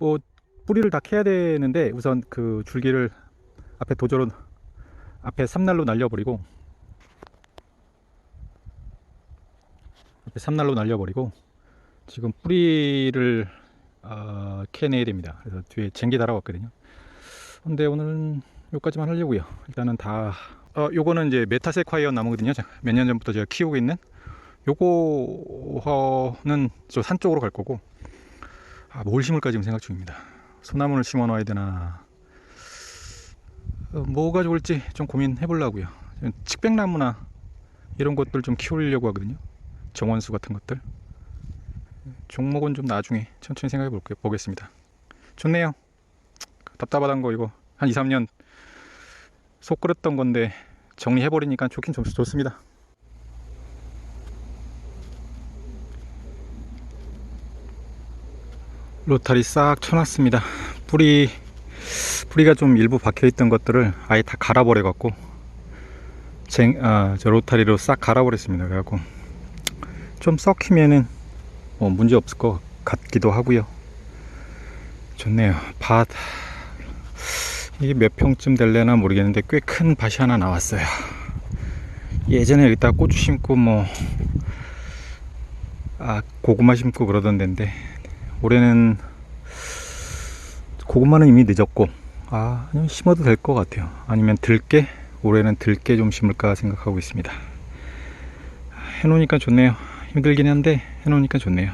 뭐 뿌리를 다 캐야 되는데 우선 그 줄기를 앞에 도저로 앞에 삼날로 날려버리고 앞에 삼날로 날려버리고 지금 뿌리를 어, 캐내야 됩니다. 그래서 뒤에 쟁기 달아왔거든요. 근데 오늘은 여기까지만 하려고요. 일단은 다 어, 요거는 이제 메타세콰이어 나무거든요. 몇 년 전부터 제가 키우고 있는 요거는 저 산 쪽으로 갈 거고 아, 뭘 심을까 지금 생각 중입니다. 소나무를 심어 놔야 되나 어, 뭐가 좋을지 좀 고민해 보려고요. 칡백나무나 이런 것들 좀 키우려고 하거든요. 정원수 같은 것들. 종목은 좀 나중에 천천히 생각해 볼게요. 보겠습니다. 좋네요. 답답하단 거 이거 한 2, 3년 속 끓였던 건데 정리해 버리니까 좋긴 좋, 좋습니다. 로타리 싹 쳐놨습니다. 뿌리 뿌리가 좀 일부 박혀 있던 것들을 아예 다 갈아버려 갖고 쟁, 아, 저 로타리로 싹 갈아버렸습니다. 그래갖고 좀 썩히면은 뭐 문제 없을 것 같기도 하고요. 좋네요. 밭 이게 몇 평쯤 될래나 모르겠는데 꽤 큰 밭이 하나 나왔어요. 예전에 여기다 고추 심고 뭐 아, 고구마 심고 그러던 데인데 올해는 고구마는 이미 늦었고 아 아니면 심어도 될 것 같아요. 아니면 들깨 올해는 들깨 좀 심을까 생각하고 있습니다. 해놓으니까 좋네요. 힘들긴 한데 해놓으니까 좋네요.